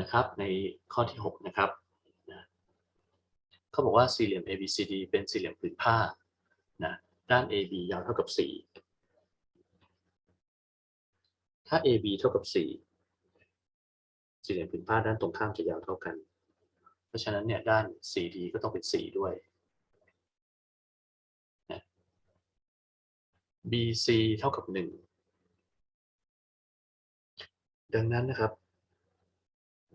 นะครับในข้อที่ 6 นะครับนะเขาบอกว่าสี่เหลี่ยม ABCD เป็นสี่เหลี่ยมผืนผ้านะด้าน AB ยาวเท่ากับ 4 ถ้า AB เท่ากับ 4 สี่เหลี่ยมผืนผ้าด้านตรงข้ามจะยาวเท่ากัน เพราะฉะนั้นเนี่ยด้าน CD ก็ต้องเป็น 4 ด้วย BC เท่ากับ 1 ดังนั้นนะครับ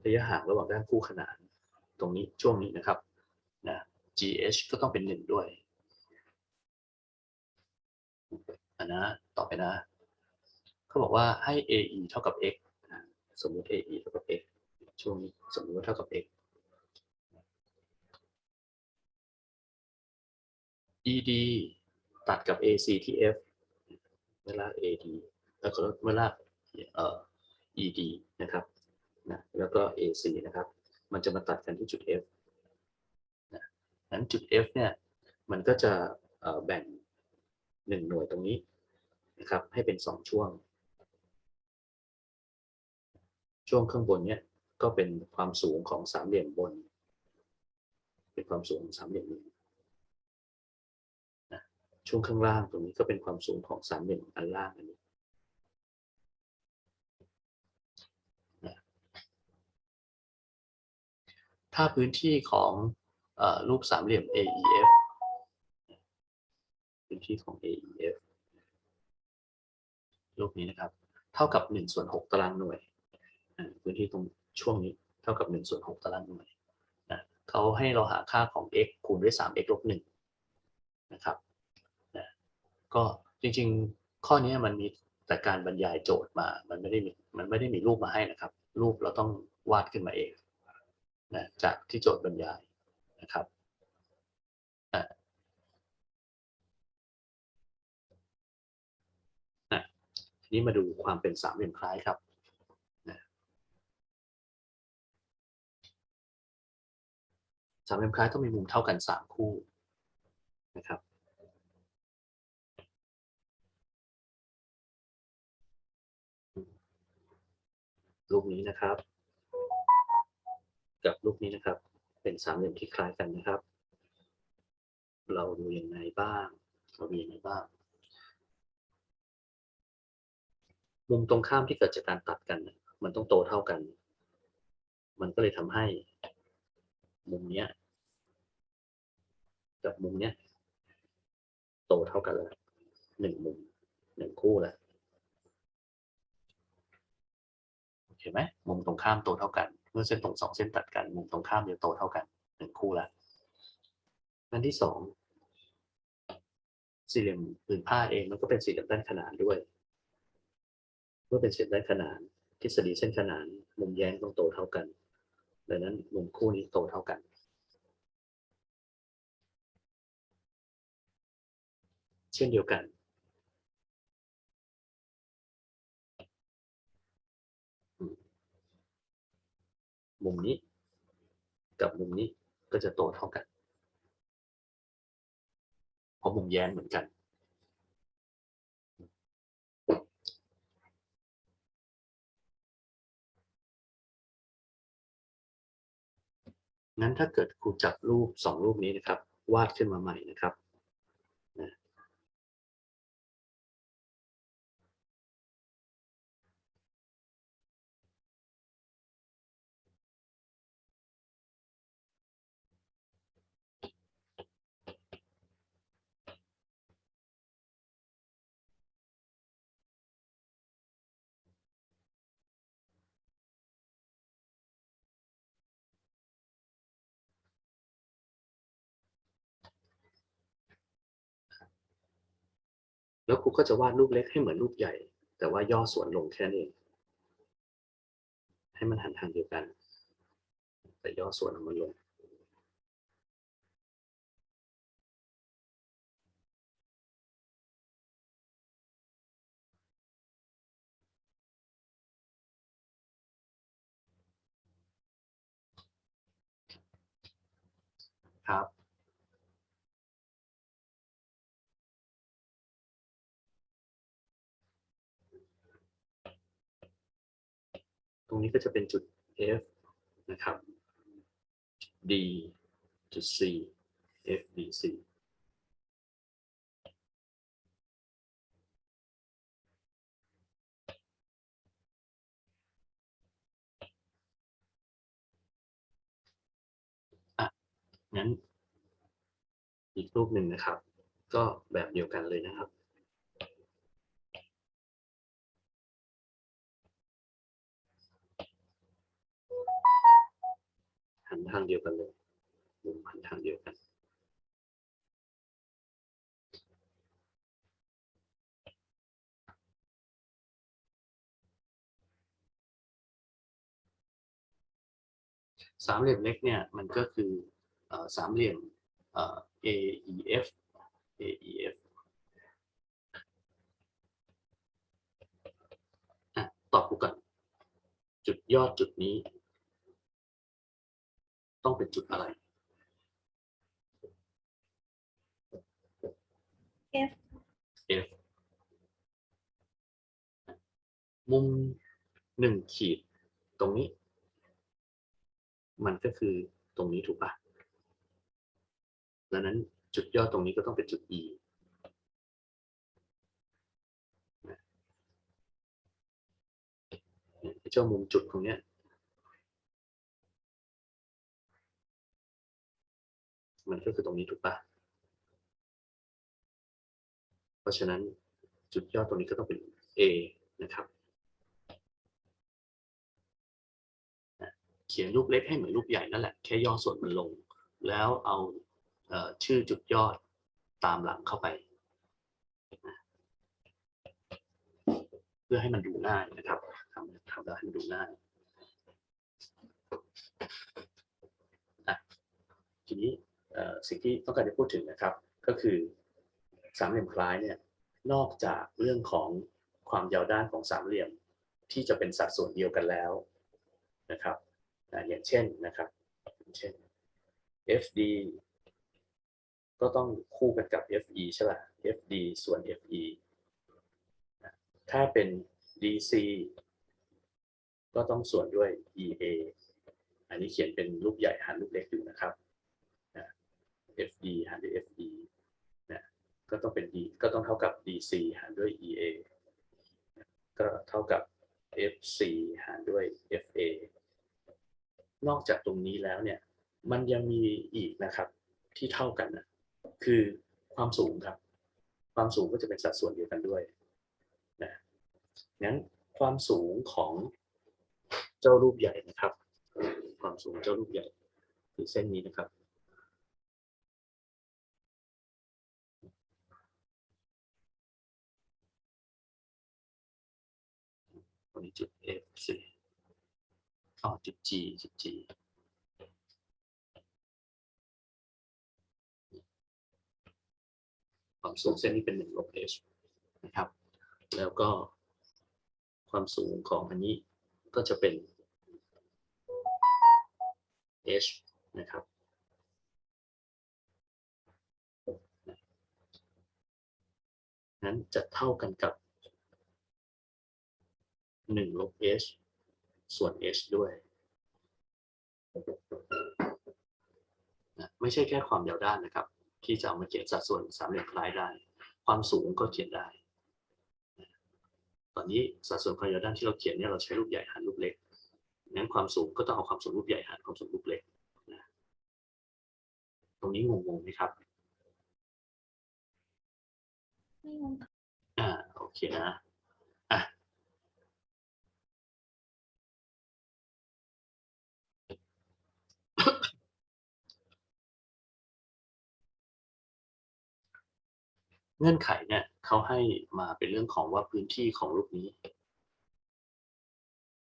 ระยะห่างระหว่างด้านคู่ขนานตรงนี้ช่วงนี้นะครับนะ GH ก็ต้องเป็น1ด้วยอันนะต่อไปนะเขาบอกว่าให้ AE เท่ากับ x สมมุติ AE เท่ากับ x ช่วงนี้สมมุติว่าเท่ากับ x ED ตัดกับ AC ที่ F เวลา AD แล้วก็เวลาเอ่อ ED นะครับ นะแล้วก็ AC นะครับ มันจะมาตัดกันที่จุด F นะนั้นจุด F เนี่ยมันก็จะเอ่อแบ่ง 1 หน่วยตรงนี้นะครับให้เป็น 2 ช่วง ช่วงข้างบนเนี่ยก็เป็นความสูงของสามเหลี่ยมบน เป็นความสูงของสามเหลี่ยมนี้ช่วงข้างล่างตรงนี้ก็เป็นความสูงของสามเหลี่ยมอันล่างอันนี้ ถ้าพื้นที่ของรูปสามเหลี่ยม AEF พื้นที่ของ AEF รูปนี้นะครับ เท่ากับ1ส่วน6ตารางหน่วยพื้นที่ตรงช่วงนี้เท่ากับ1ส่วน6ตารางหน่วยนะเขาให้เราหาค่าของ x คูณด้วย 3x ลบ1นะครับนะก็จริงๆ ข้อนี้มันมีแต่การบรรยายโจทย์มา มันไม่ได้มีมันไม่ได้มีรูปมาให้นะครับ รูปเราต้องวาดขึ้นมาเอง นะจากที่โจทย์บรรยายนะครับอะทีนี้มาดูความเป็นสามเหลี่ยมคล้ายครับสามเหลี่ยมคล้ายต้องมีมุมเท่ากันสามคู่นะครับรูปนี้นะครับ กับรูปนี้นะครับ เป็นสามเหลี่ยมที่คล้ายกันนะครับ เราดูยังไงบ้าง เราดูยังไงบ้าง มุมตรงข้ามที่เกิดจากการตัดกัน มันต้องโตเท่ากัน มันก็เลยทำให้ มุมเนี้ย กับมุมเนี้ย โตเท่ากันแล้วหนึ่งมุมหนึ่งคู่แล้วโอเคไหมมุมตรงข้ามโตเท่ากัน เมื่อเส้นตรงสองเส้นตัดกันมุมตรงข้ามจะโตเท่ากันหนึ่งคู่ล้วอันที่สองสี่เหลี่ยมผืนผ้าเองมันก็เป็นสี่เหลี่ยมด้านขนานด้วย เมื่อเป็นสี่เหลี่ยมด้านขนานทฤษฎีเส้นขนานมุมแย้งต้องโตเท่ากันดังนั้นมุมคู่นี้โตเท่ากัน เช่นเดียวกัน มุมนี้ กับมุมนี้ก็จะโตเท่ากันเพราะมุมแย้งเหมือนกัน งั้นถ้าเกิดครูจับรูปสองรูปนี้นะครับ วาดขึ้นมาใหม่นะครับ แล้วครูก็จะวาดรูปเล็กให้เหมือนรูปใหญ่ แต่ว่าย่อส่วนลงแค่นั้ให้มันหันทางเดียวกัน แต่ย่อส่วนออกมาลงครับ รงนี้ก็จะเป็นจุด F นะครับ D จุด C F D C อะงั้นอีกรูปหนึ่งนะครับ ก็แบบเดียวกันเลยนะครับ หันทางเดียวกันเลยมุมหันทางเดียวกันสามเหลี่ยมเล็กเนี่ยมันก็คืออสามเหลี่ยม AEF AEF ตอบกูก่อนจุดยอดจุดนี้ ต้องเป็นจุดอะไร F F มุมหนึ่งขีดตรงนี้ มันก็คือตรงนี้ถูกปะดังนั้นจุดยอดตรงนี้ก็ต้องเป็นจุด E นะเนี่ยไอ้เจ้ามุมจุดตรงเนี้ย มันก็คือตรงนี้ถูกปะเพราะฉะนั้นจุดยอดตรงนี้ก็ต้องเป็น A นะครับ เขียนรูปเล็กให้เหมือนรูปใหญ่นั่นแหละ แค่ย่อส่วนมันลง แล้วเอาเอชื่อจุดยอดตามหลังเข้าไป เพื่อให้มันดูง่ายนะครับทำทำแล้วให้มันดูง่ายทีนี้ สิ่งที่ต้องการจะพูดถึงนะครับ ก็คือสามเหลี่ยมคล้ายเนี่ยนอกจากเรื่องของความยาวด้านของสามเหลี่ยมที่จะเป็นสัดส่วนเดียวกันแล้วนะครับอย่างเช่นนะครับเช่น FD ก็ต้องคู่กันกับ FE ใช่ป่ะ FD ส่วน FE ถ้าเป็น DC ก็ต้องส่วนด้วย EA อันนี้เขียนเป็นรูปใหญ่หารรูปเล็กอยู่นะครับ FD หารด้วย FE นะก็ต้องเป็น D ก็ต้องเท่ากับ DC หารด้วย EA ก็เท่ากับ FC หารด้วย FA นอกจากตรงนี้แล้วเนี่ย มันยังมีอีกนะครับที่เท่ากันนะคือความสูงครับ ความสูงก็จะเป็นสัดส่วนเดียวกันด้วยนะงั้นความสูงของเจ้ารูปใหญ่นะครับ ความสูงเจ้ารูปใหญ่คือเส้นนี้นะครับ นี้จุด F สิอ๋อจุด G จุด G ความสูงเส้นนี้เป็นหนึ่งลบ h นะครับ แล้วก็ความสูงของอันนี้ก็จะเป็น h นะครับ นั้นจะเท่ากันกับ หนึ่งลบ h ส่วน h ด้วยนะไม่ใช่แค่ความยาวด้านนะครับ ที่จะเอามาเขียนสัดส่วนสามเหลี่ยมคล้ายได้ ความสูงก็เขียนได้ ตอนนี้สัดส่วนความยาวด้านที่เราเขียนเนี่ยเราใช้รูปใหญ่หารรูปเล็กงั้นความสูงก็ต้องเอาความสูงรูปใหญ่หารความสูงรูปเล็กนะตรงนี้งงๆไหมครับไม่งงค่ะอ่าโอเคนะอะ เงื่อนไขเนี่ยเขาให้มาเป็นเรื่องของว่าพื้นที่ของรูปนี้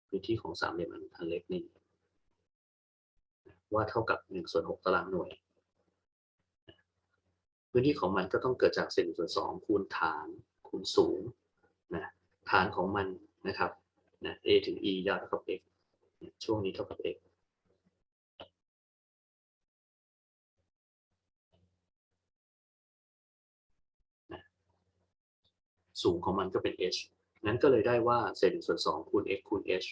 พื้นที่ของสามเหลี่ยมอันเล็กนี่ว่าเท่ากับหนึ่งส่วนหกตารางหน่วย พื้นที่ของมันก็ต้องเกิดจากเศษหนึ่งส่วนสองคูณฐานคูณสูงนะฐานของมันนะครับนะ a ถึง e ยาวเท่ากับ x เนี่ยช่วงนี้เท่ากับ x สูงของมันก็เป็น h นั้นก็เลยได้ว่าเศษหนึ่งส่วนสองคูณ x คูณ h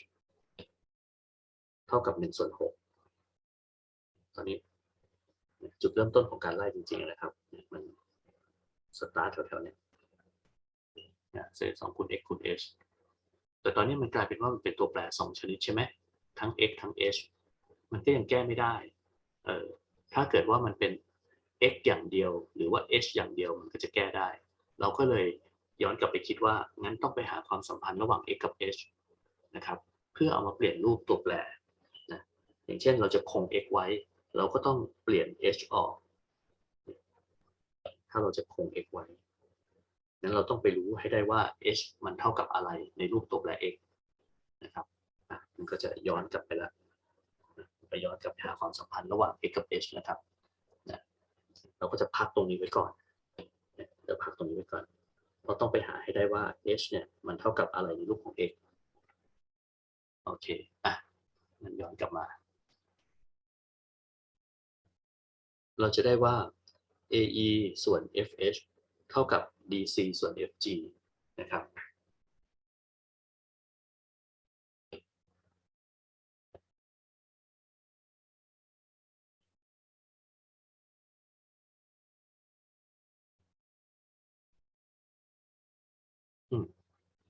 เท่ากับหนึ่งส่วนหกตอนนี้จุดเริ่มต้นของการไล่จริงๆนะครับ มันสตาร์ทแถวๆเนี้เนี่ยเศษสองคูณ x คูณ h แต่ตอนนี้มันกลายเป็นว่ามันเป็นตัวแปรสองชนิดใช่ไหมทั้ง x ทั้ง h มันก็ยังแก้ไม่ได้เออถ้าเกิดว่ามันเป็น x อย่างเดียว หรือว่า h อย่างเดียวมันก็จะแก้ได้ เราก็เลย ย้อนกลับไปคิดว่างั้นต้องไปหาความสัมพันธ์ระหว่าง x กับ h นะครับเพื่อเอามาเปลี่ยนรูปตัวแปรนะอย่างเช่นเราจะคง x ไว้ เราก็ต้องเปลี่ยน h ออก ถ้าเราจะคง x ไว้นั้นเราต้องไปรู้ให้ได้ว่า h มันเท่ากับอะไรในรูปตัวแปร x นะครับอะมันก็จะย้อนกลับไปล้วไปย้อนกลับไปหาความสัมพันธ์ระหว่าง x กับ h นะครับนะเราก็จะพักตรงนี้ไว้ก่อน เดี๋ยวพักตรงนี้ไว้ก่อน เราต้องไปหาให้ได้ว่า h เนี่ยมันเท่ากับอะไรในรูปของ x โอเค อะ มันย้อนกลับมา เราจะได้ว่า AE ส่วน FH เท่ากับ DC ส่วน FG นะครับ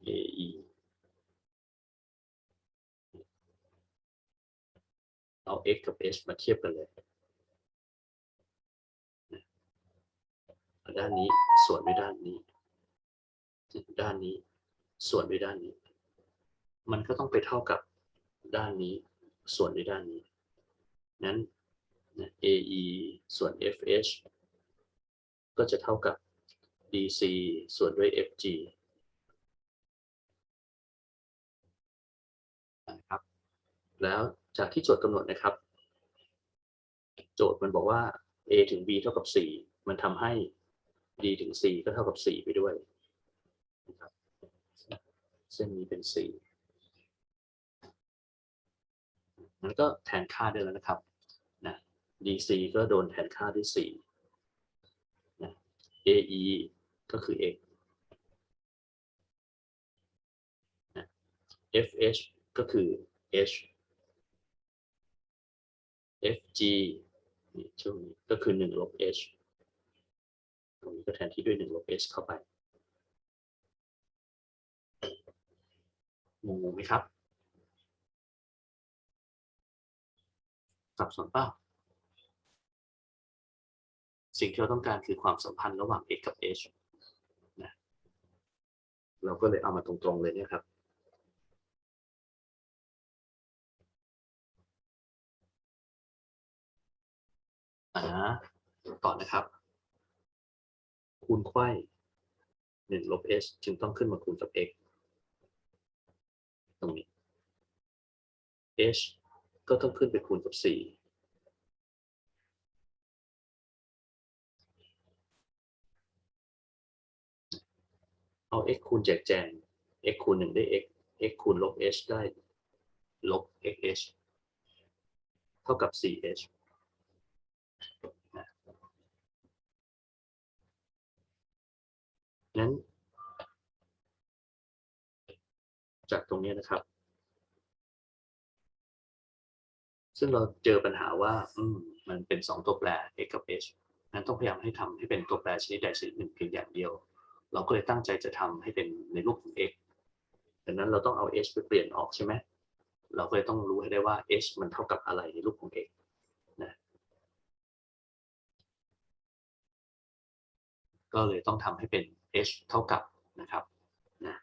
AE เอา x กับ h มาเทียบกันเลยด้านนี้ส่วนด้วยด้านนี้ ด้านนี้ส่วนด้วยด้านนี้ มันก็ต้องไปเท่ากับด้านนี้ ส่วนด้วยด้านนี้ นั้น AE ส่วน FH ก็จะเท่ากับ DC ส่วนด้วย FG แล้วจากที่โจทย์กำหนดนะครับ โจทย์มันบอกว่า A ถึง B เท่ากับ 4 มันทำให้ D ถึง C ก็เท่ากับ 4 ไปด้วยนะครับเส้นนี้เป็น4นั้นก็แทนค่าได้แล้วนะครับนะ DC ก็โดนแทนค่าด้วย4นะ AE ก็คือ x นะ FH ก็คือ h FG นี่ช่วงนี้ก็คือ1ลบ h ตรงนี้ก็แทนที่ด้วย1ลบ h เข้าไปงงไหมครับสับสนเปล่าสิ่งที่เราต้องการคือความสัมพันธ์ระหว่าง x กับ h นะเราก็เลยเอามาตรงๆเลยเนี่ยครับาต่อนะครับ คูณไขว้หนึ่งลบ h จึงต้องขึ้นมาคูณกับ x ตรงนี้ h ก็ต้องขึ้นไปคูณกับ 4 เอา x คูณแจกแจง x คูณ 1 ได้ x x คูณลบ h ได้ลบ xh เท่ากับ 4h นั้น จากตรงนี้นะครับ ซึ่งเราเจอปัญหาว่า อืม มันเป็นสองตัวแปร x กับ h นั้นต้องพยายามให้ทำให้เป็นตัวแปรชนิดใดชนิดหนึ่งเพียงอย่างเดียว เราก็เลยตั้งใจจะทำให้เป็นในรูปของ x ดังนั้นเราต้องเอา h ไปเปลี่ยนออกใช่ไหมเราก็เลยต้องรู้ให้ได้ว่า h มันเท่ากับอะไรในรูปของ x ก็เลยต้องทำให้เป็น h เท่ากับนะครับนะ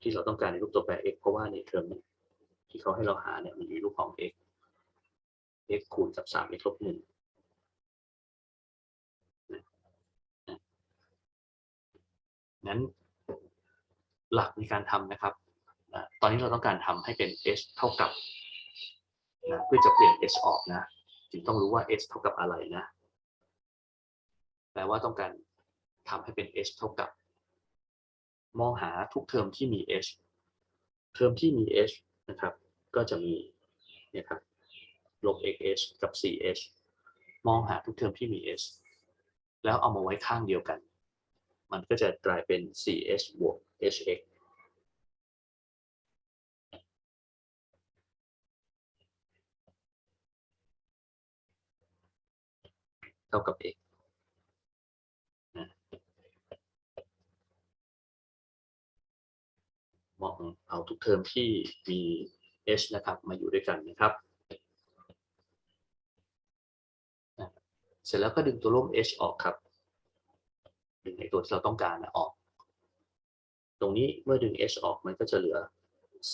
ที่เราต้องการในรูปตัวแปร x เพราะว่าในเทอมที่เขาให้เราหาเนี่ยมันอยู่รูปของ x x คูณกับ 3x ลบ1นะนะงั้นหลักในการทำนะครับนะตอนนี้เราต้องการทำให้เป็น h เท่ากับนะเพื่อจะเปลี่ยน h ออกนะ จึงต้องรู้ว่า h เท่ากับอะไรนะ แปลว่าต้องการ ทำให้เป็น h เท่ากับ มองหาทุกเทอมที่มี h เทอมที่มี h นะครับ ก็จะมีเนี่ยครับลบ xh กับ 4h มองหาทุกเทอมที่มี h แล้วเอามาไว้ข้างเดียวกัน มันก็จะกลายเป็น 4h บวก hx เท่ากับ x นะม องเอาทุกเทอมที่มี h นะครับ มาอยู่ด้วยกันนะครับ เสร็จแล้วก็ดึงตัวร่วม h ออกครับ ดึงในตัวที่เราต้องการนะออก ตรงนี้เมื่อดึง h ออกมันก็จะเหลือ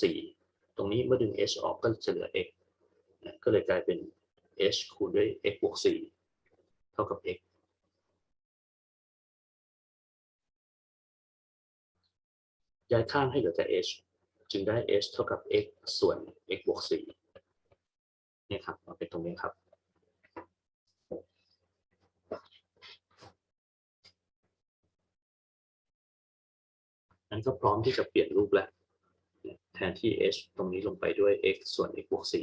4 ตรงนี้เมื่อดึง h ออกก็จะเหลือ x นะก็เลยกลายเป็น h คูณด้วย x บวก 4 เท่ากับ x ย้ายข้างให้เหลือแต่ h จึงได้ h เท่ากับ x ส่วน x บวก4นี่ครับมาเป็นตรงนี้ครับนั้นก็พร้อมที่จะเปลี่ยนรูปแล้ว แทนที่ h ตรงนี้ลงไปด้วย x ส่วน x บวก4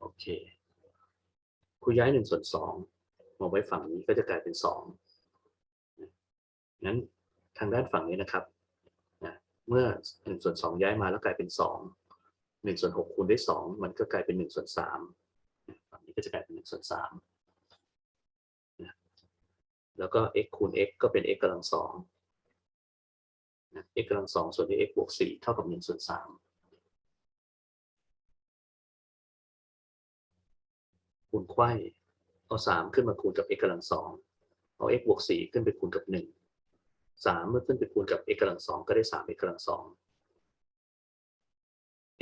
โอเคคูณย้าย1ส่วน2มาไว้ฝั่งนี้ก็จะกลายเป็น 2 นั้นทางด้านฝั่งนี้นะครับนะเมื่อ1ส่วน2ย้ายมาแล้วกลายเป็น 2 1ส่วน6คูณด้วย 2 มันก็กลายเป็น1ส่วน3ฝั่งนี้ก็จะกลายเป็น1ส่วน3นะแล้วก็ x คูณ x ก็เป็น x กำลัง2นะ x กำลัง2ส่วนด้วย x บวก4เท่ากับ1ส่วน3คูณไข่เอา 3 ขึ้นมาคูณกับ x กำลัง2เอา x บวก4ขึ้นไปคูณกับ 1 สามเมื่อขึ้นไปคูณกับ x กำลังสองก็ได้สาม x กำลังสอง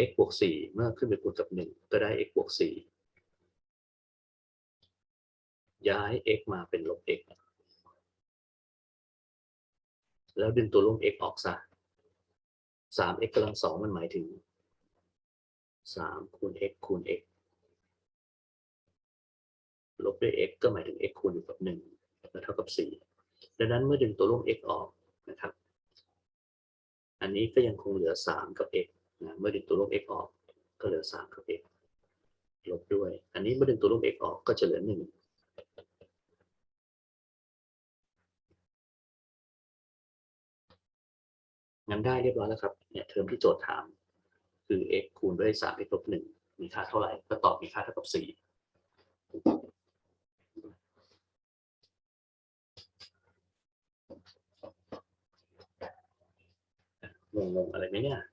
x บวกสี่เมื่อขึ้นไปคูณกับหนึ่งก็ได้ x บวกสี่ย้าย x มาเป็นลบ x แล้วดึงตัวร่วม x ออกซะสาม x กำลังสองมันหมายถึงสามคูณ x คูณ x ลบด้วย x ก็หมายถึง x คูณอยู่กับหนึ่งเท่ากับสี่ดังนั้นเมื่อดึงตัวร่วม x ออก นะครับ อันนี้ก็ยังคงเหลือ 3 กับ x นะเมื่อดึงตัวลบ x ออกก็เหลือ 3 กับ x ลบด้วย อันนี้เมื่อดึงตัวลบ x ออกก็จะเหลือ 1 งั้นได้เรียบร้อยแล้วครับ เนี่ยเทอมที่โจทย์ถาม คือ x คูณด้วย 3x ลบ1มีค่าเท่าไหร่ ก็ตอบมีค่าเท่ากับ 4 no no Vale, mira.